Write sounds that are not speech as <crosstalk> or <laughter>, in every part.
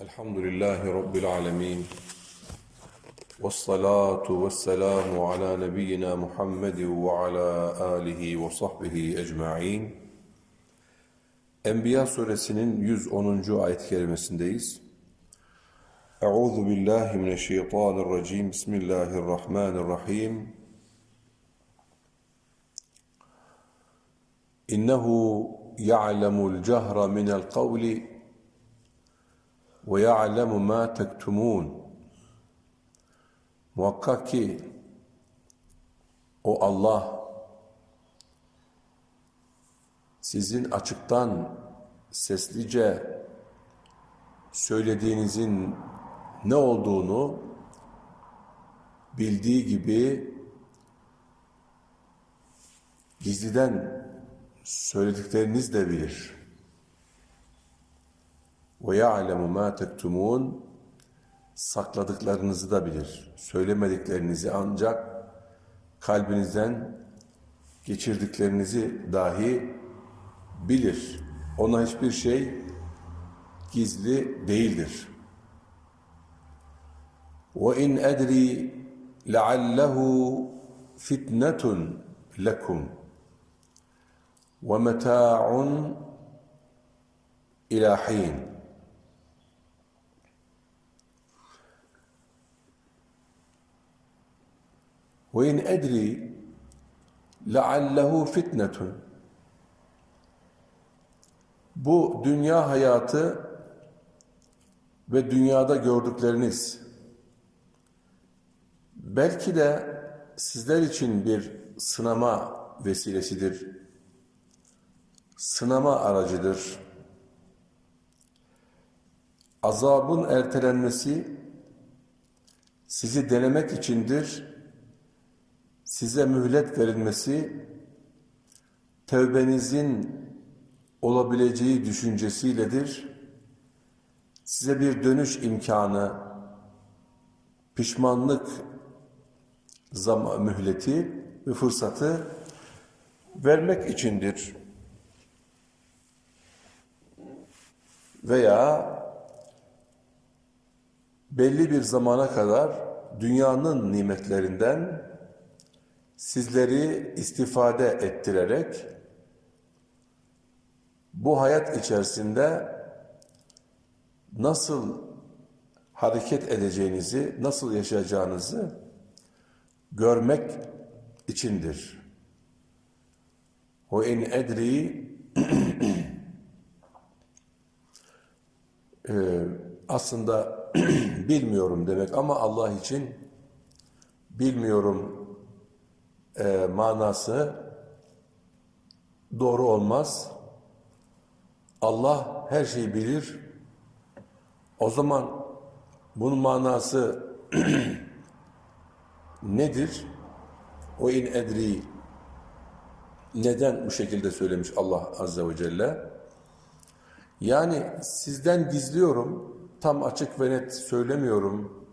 Elhamdülillahi Rabbil alemin. Vessalatu vesselamu ala nebiyyina Muhammedin ve ala alihi ve sahbihi ecma'in. Enbiya suresinin 110. ayet-i kerimesindeyiz. Euzu billahi mineşşeytanirracim. Bismillahirrahmanirrahim. İnnehu ya'lemul cehra minel kavli ya'lemu ma tektumun. Muhakkak ki o Allah sizin açıktan seslice söylediğinizin ne olduğunu bildiği gibi gizliden söyledikleriniz de bilir. Ve ya'lemu ma tektumun sakladıklarınızı da bilir. Söylemediklerinizi ancak kalbinizden geçirdiklerinizi dahi bilir. Ona hiçbir şey gizli değildir. Ve in edri leallehu fitnetun lekum ve meta'un ila hin. İn edri leallehu fitnetun bu dünya hayatı ve dünyada gördükleriniz belki de sizler için bir sınama vesilesidir. Sınama aracıdır. Azabın ertelenmesi sizi denemek içindir. Size mühlet verilmesi tevbenizin olabileceği düşüncesiyledir. Size bir dönüş imkanı, pişmanlık zaman mühleti ve fırsatı vermek içindir. Veya belli bir zamana kadar dünyanın nimetlerinden sizleri istifade ettirerek bu hayat içerisinde nasıl hareket edeceğinizi, nasıl yaşayacağınızı görmek içindir. O in edri ee, <clears throat> aslında <clears throat> bilmiyorum demek ama Allah için bilmiyorum e, manası doğru olmaz. Allah her şeyi bilir. O zaman bunun manası <clears throat> nedir? O in edri neden bu şekilde söylemiş Allah Azze ve Celle? Yani sizden gizliyorum, tam açık ve net söylemiyorum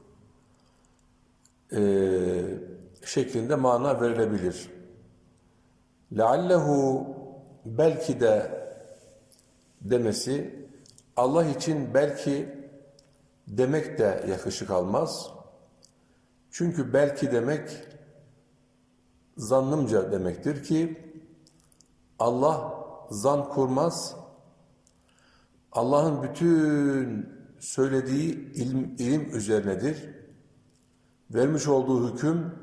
ee, şeklinde mana verilebilir. لَعَلَّهُ belki de demesi Allah için belki demek de yakışık almaz. Çünkü belki demek zannımca demektir ki Allah zan kurmaz. Allah'ın bütün söylediği ilim, ilim üzerinedir. Vermiş olduğu hüküm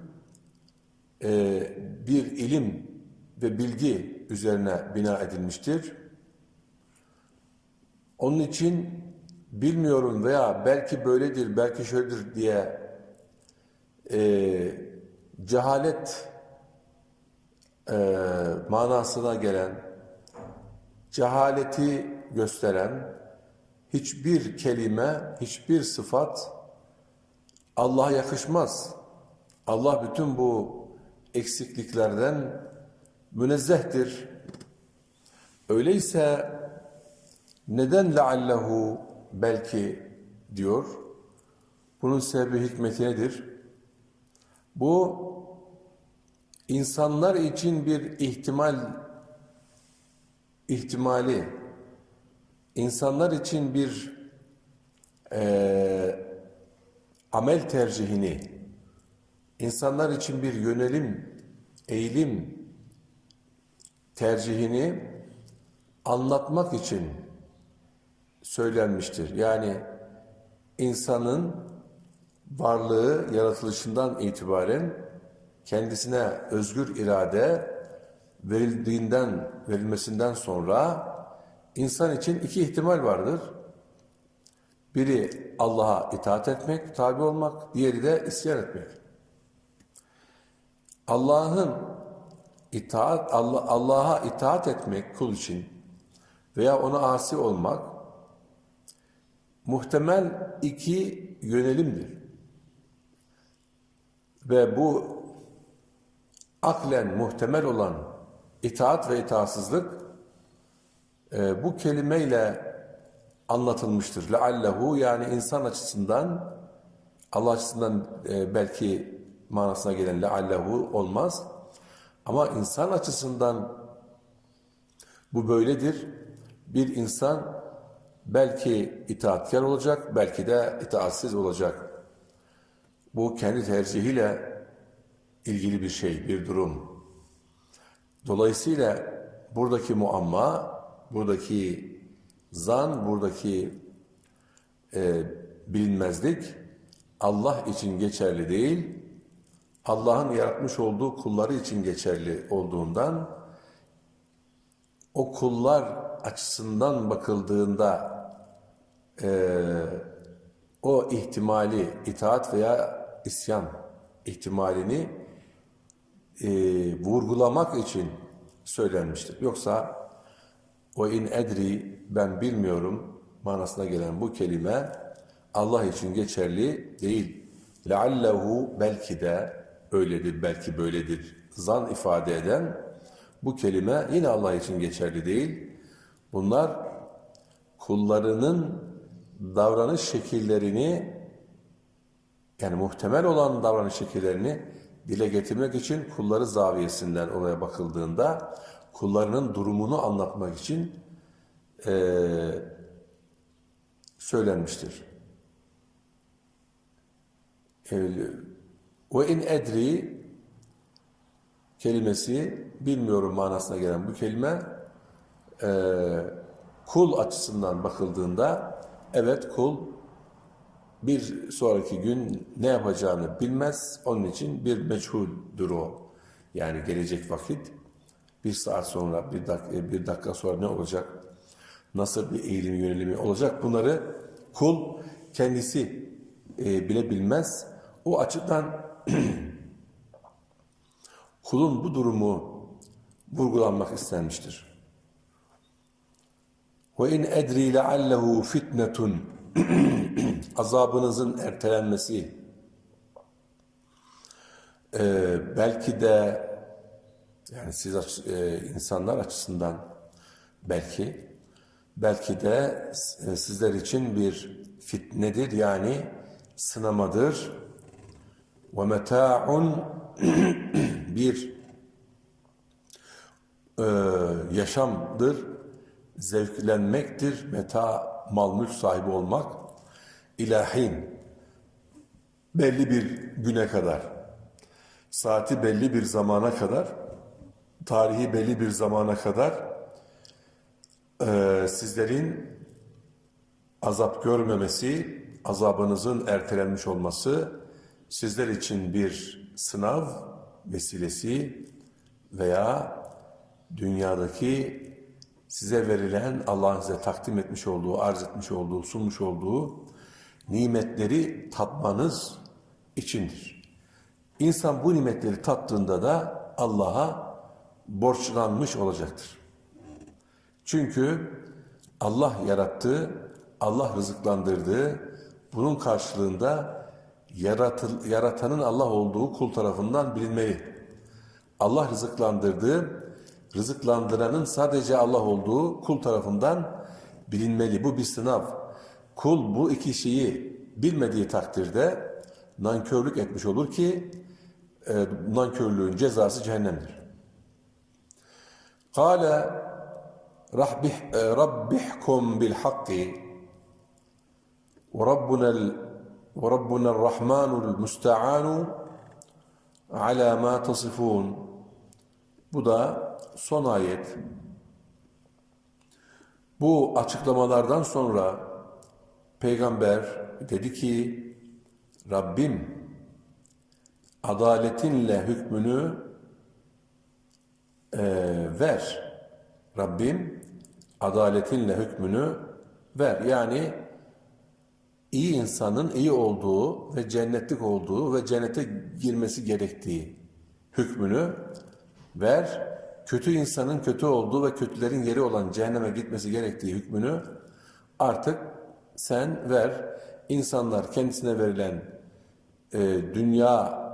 e, bir ilim ve bilgi üzerine bina edilmiştir. Onun için bilmiyorum veya belki böyledir, belki şöyledir diye e, cehalet e, manasına gelen, cehaleti gösteren hiçbir kelime, hiçbir sıfat Allah'a yakışmaz. Allah bütün bu eksikliklerden münezzehtir. Öyleyse neden leallehu belki diyor? Bunun sebebi hikmeti nedir? Bu insanlar için bir ihtimal ihtimali insanlar için bir e, amel tercihini, insanlar için bir yönelim, eğilim tercihini anlatmak için söylenmiştir. Yani insanın varlığı yaratılışından itibaren kendisine özgür irade verildiğinden, verilmesinden sonra insan için iki ihtimal vardır. Biri Allah'a itaat etmek, tabi olmak, diğeri de isyan etmek. Allah'ın itaat Allah Allah'a itaat etmek kul için veya ona asi olmak muhtemel iki yönelimdir. Ve bu aklen muhtemel olan itaat ve itaatsızlık e, bu kelimeyle anlatılmıştır. Leallehu yani insan açısından Allah açısından e, belki manasına gelen leallehu olmaz. Ama insan açısından bu böyledir. Bir insan belki itaatkar olacak, belki de itaatsiz olacak. Bu kendi tercihiyle ilgili bir şey, bir durum. Dolayısıyla buradaki muamma, buradaki zan, buradaki e, bilinmezlik Allah için geçerli değil, Allah'ın yaratmış olduğu kulları için geçerli olduğundan o kullar açısından bakıldığında e, o ihtimali itaat veya isyan ihtimalini e, vurgulamak için söylenmiştir. Yoksa o in edri ben bilmiyorum manasına gelen bu kelime Allah için geçerli değil. Leallehu belki de öyledir, belki böyledir. Zan ifade eden bu kelime yine Allah için geçerli değil. Bunlar kullarının davranış şekillerini yani muhtemel olan davranış şekillerini dile getirmek için kulları zaviyesinden olaya bakıldığında kullarının durumunu anlatmak için eee söylenmiştir. Ve in edri kelimesi bilmiyorum manasına gelen bu kelime e, kul açısından bakıldığında evet kul bir sonraki gün ne yapacağını bilmez. Onun için bir meçhuldür o. Yani gelecek vakit bir saat sonra, bir dakika, bir dakika sonra ne olacak? Nasıl bir eğilim yönelimi olacak? Bunları kul kendisi e, bile bilmez. O açıdan <clears throat> kulun bu durumu vurgulanmak istenmiştir. Ve in edri leallehu fitnetun. <clears throat> Azabınızın ertelenmesi. E, belki de yani siz e, insanlar açısından belki belki de e, sizler için bir fitnedir yani sınamadır ve meta'un <clears throat> bir e, yaşamdır, zevklenmektir, meta mal mülk sahibi olmak ilahin belli bir güne kadar, saati belli bir zamana kadar, tarihi belli bir zamana kadar e, sizlerin azap görmemesi, azabınızın ertelenmiş olması sizler için bir sınav vesilesi veya dünyadaki size verilen Allah'ın size takdim etmiş olduğu, arz etmiş olduğu, sunmuş olduğu nimetleri tatmanız içindir. İnsan bu nimetleri tattığında da Allah'a borçlanmış olacaktır. Çünkü Allah yarattı, Allah rızıklandırdı. Bunun karşılığında yaratıl, yaratanın Allah olduğu kul tarafından bilinmeli. Allah rızıklandırdığı, rızıklandıranın sadece Allah olduğu kul tarafından bilinmeli. Bu bir sınav. Kul bu iki şeyi bilmediği takdirde nankörlük etmiş olur ki e, nankörlüğün cezası cehennemdir. Kale rabbih, e, rabbihkum bil hakki ve rabbunel وَرَبُّنَا الرَّحْمَنُ الْمُسْتَعَانُ عَلَى مَا تَصِفُونَ Bu da son ayet. Bu açıklamalardan sonra peygamber dedi ki Rabbim adaletinle hükmünü eee, ver. Rabbim adaletinle hükmünü ver. Yani iyi insanın iyi olduğu ve cennetlik olduğu ve cennete girmesi gerektiği hükmünü ver. Kötü insanın kötü olduğu ve kötülerin yeri olan cehenneme gitmesi gerektiği hükmünü artık sen ver. İnsanlar kendisine verilen e, dünya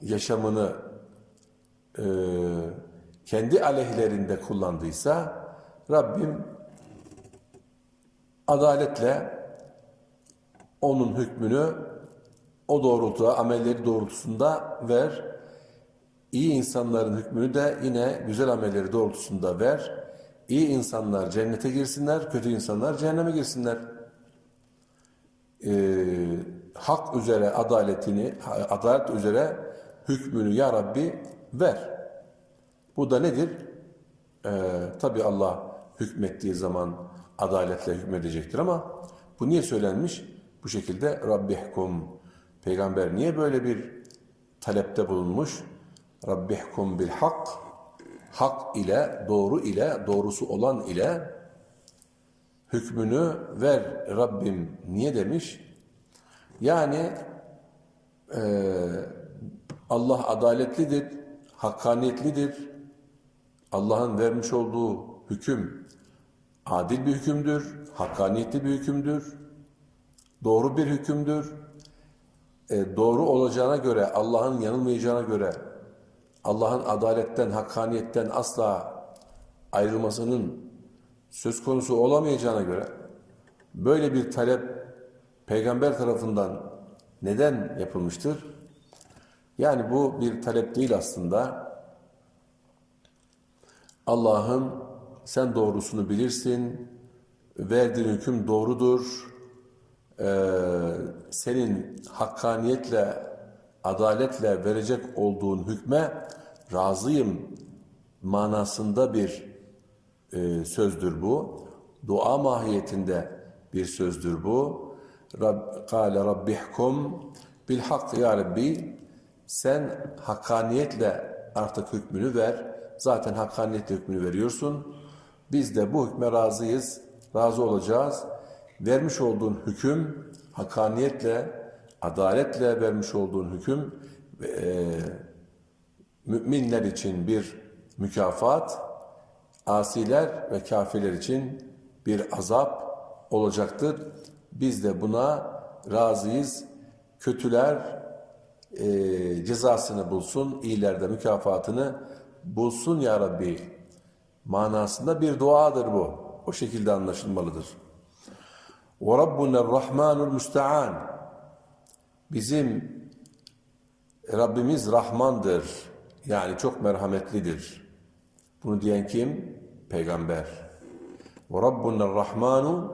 yaşamını e, kendi aleyhlerinde kullandıysa Rabbim adaletle onun hükmünü o doğrultuda, amelleri doğrultusunda ver. İyi insanların hükmünü de yine güzel amelleri doğrultusunda ver. İyi insanlar cennete girsinler, kötü insanlar cehenneme girsinler. Ee, hak üzere adaletini, adalet üzere hükmünü ya Rabbi ver. Bu da nedir? Ee, Tabi Allah hükmettiği zaman adaletle hükmedecektir ama bu niye söylenmiş? Bu şekilde Rabbihkum Peygamber niye böyle bir talepte bulunmuş? Rabbihkum bil hak hak ile, doğru ile, doğrusu olan ile hükmünü ver Rabbim niye demiş? Yani eee, Allah adaletlidir, hakkaniyetlidir. Allah'ın vermiş olduğu hüküm adil bir hükümdür, hakkaniyetli bir hükümdür, doğru bir hükümdür. E, doğru olacağına göre, Allah'ın yanılmayacağına göre, Allah'ın adaletten, hakkaniyetten asla ayrılmasının söz konusu olamayacağına göre böyle bir talep peygamber tarafından neden yapılmıştır? Yani bu bir talep değil aslında. Allah'ım sen doğrusunu bilirsin, verdiğin hüküm doğrudur, Ee, senin hakkaniyetle, adaletle verecek olduğun hükme razıyım manasında bir e, sözdür bu. Dua mahiyetinde bir sözdür bu. Rab, Kale Rabbihkum bil hak ya Rabbi sen hakkaniyetle artık hükmünü ver. Zaten hakkaniyetle hükmünü veriyorsun. Biz de bu hükme razıyız, razı olacağız. Vermiş olduğun hüküm hakkaniyetle, adaletle vermiş olduğun hüküm e, müminler için bir mükafat, asiler ve kafirler için bir azap olacaktır. Biz de buna razıyız. Kötüler e, cezasını bulsun, iyiler de mükafatını bulsun ya Rabbi manasında bir duadır bu. O şekilde anlaşılmalıdır. وَرَبُّنَا الرَّحْمَانُ الْمُسْتَعَانِ Bizim Rabbimiz Rahmandır. Yani çok merhametlidir. Bunu diyen kim? Peygamber. وَرَبُّنَا الرَّحْمَانُ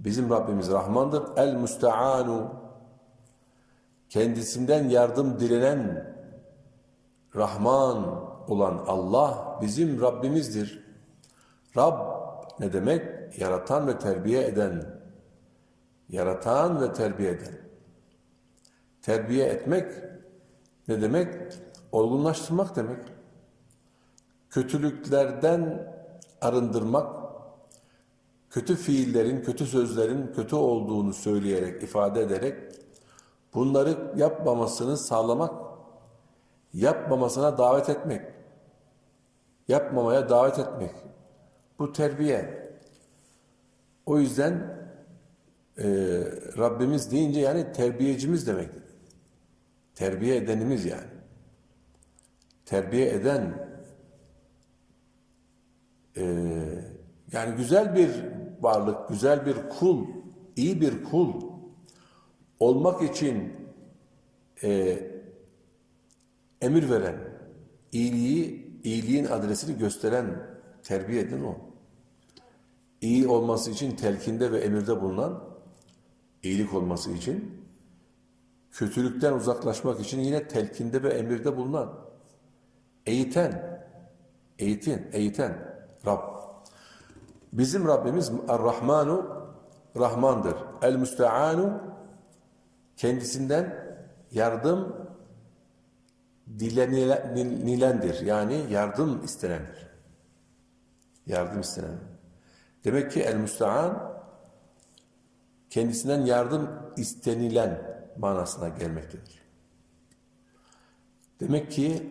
Bizim Rabbimiz Rahmandır. El-Müste'anu Kendisinden yardım dilenen Rahman olan Allah bizim Rabbimizdir. Rab ne demek? Yaratan ve terbiye eden. Yaratan ve terbiye eden. Terbiye etmek ne demek? Olgunlaştırmak demek. Kötülüklerden arındırmak, kötü fiillerin, kötü sözlerin kötü olduğunu söyleyerek, ifade ederek bunları yapmamasını sağlamak, yapmamasına davet etmek, yapmamaya davet etmek. Bu terbiye. O yüzden e, Rabbimiz deyince yani terbiyecimiz demektir. Terbiye edenimiz yani. Terbiye eden e, yani güzel bir varlık, güzel bir kul, iyi bir kul olmak için e, emir veren, iyiliği, iyiliğin adresini gösteren, terbiye eden o. İyi olması için telkinde ve emirde bulunan iyilik olması için, kötülükten uzaklaşmak için yine telkinde ve emirde bulunan, eğiten, eğitin, eğiten Rab. Bizim Rabbimiz Er-Rahmanu Rahmandır. El-Müste'anu kendisinden yardım dilenilendir. Yani yardım istenendir. Yardım istenen. Demek ki el-müstean kendisinden yardım istenilen manasına gelmektedir. Demek ki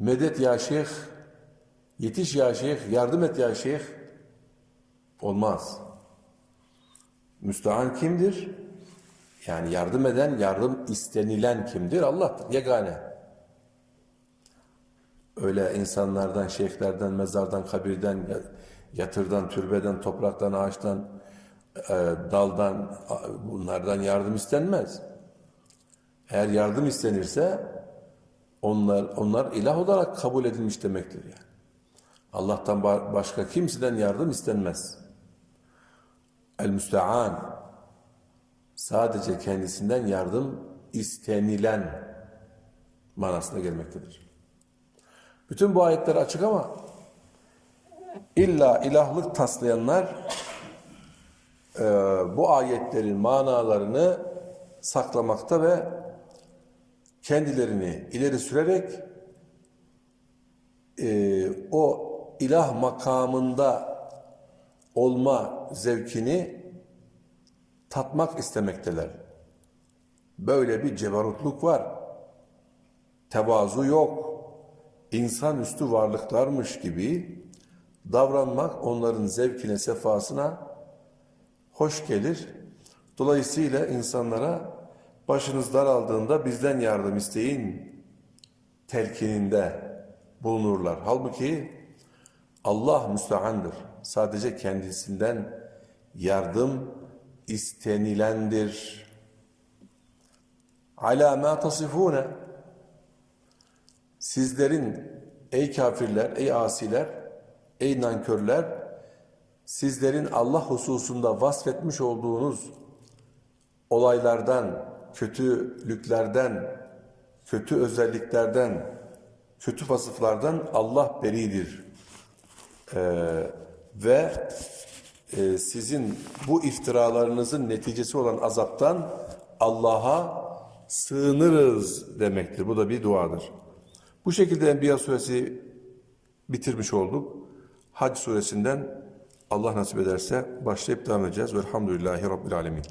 medet ya şeyh, yetiş ya şeyh, yardım et ya şeyh olmaz. Müstean kimdir? Yani yardım eden, yardım istenilen kimdir? Allah'tır, yegane. Öyle insanlardan, şeyhlerden, mezardan, kabirden, yatırdan, türbeden, topraktan, ağaçtan, e, daldan, bunlardan yardım istenmez. Eğer yardım istenirse onlar onlar ilah olarak kabul edilmiş demektir yani. Allah'tan ba- başka kimseden yardım istenmez. El müstean sadece kendisinden yardım istenilen manasına gelmektedir. Bütün bu ayetler açık ama illa ilahlık taslayanlar e, bu ayetlerin manalarını saklamakta ve kendilerini ileri sürerek e, o ilah makamında olma zevkini tatmak istemekteler. Böyle bir cebarutluk var. Tevazu yok. İnsanüstü varlıklarmış gibi davranmak onların zevkine, sefasına hoş gelir. Dolayısıyla insanlara başınız daraldığında bizden yardım isteyin telkininde bulunurlar. Halbuki Allah müstehandır. Sadece kendisinden yardım istenilendir. Ala ma tasifune Sizlerin ey kafirler, ey asiler, ey nankörler sizlerin Allah hususunda vasfetmiş olduğunuz olaylardan, kötülüklerden, kötü özelliklerden, kötü vasıflardan Allah beridir. Ee, ve e, sizin bu iftiralarınızın neticesi olan azaptan Allah'a sığınırız demektir. Bu da bir duadır. Bu şekilde Enbiya suresi bitirmiş olduk. Hac suresinden Allah nasip ederse başlayıp devam edeceğiz. Velhamdülillahi Rabbil Alemin.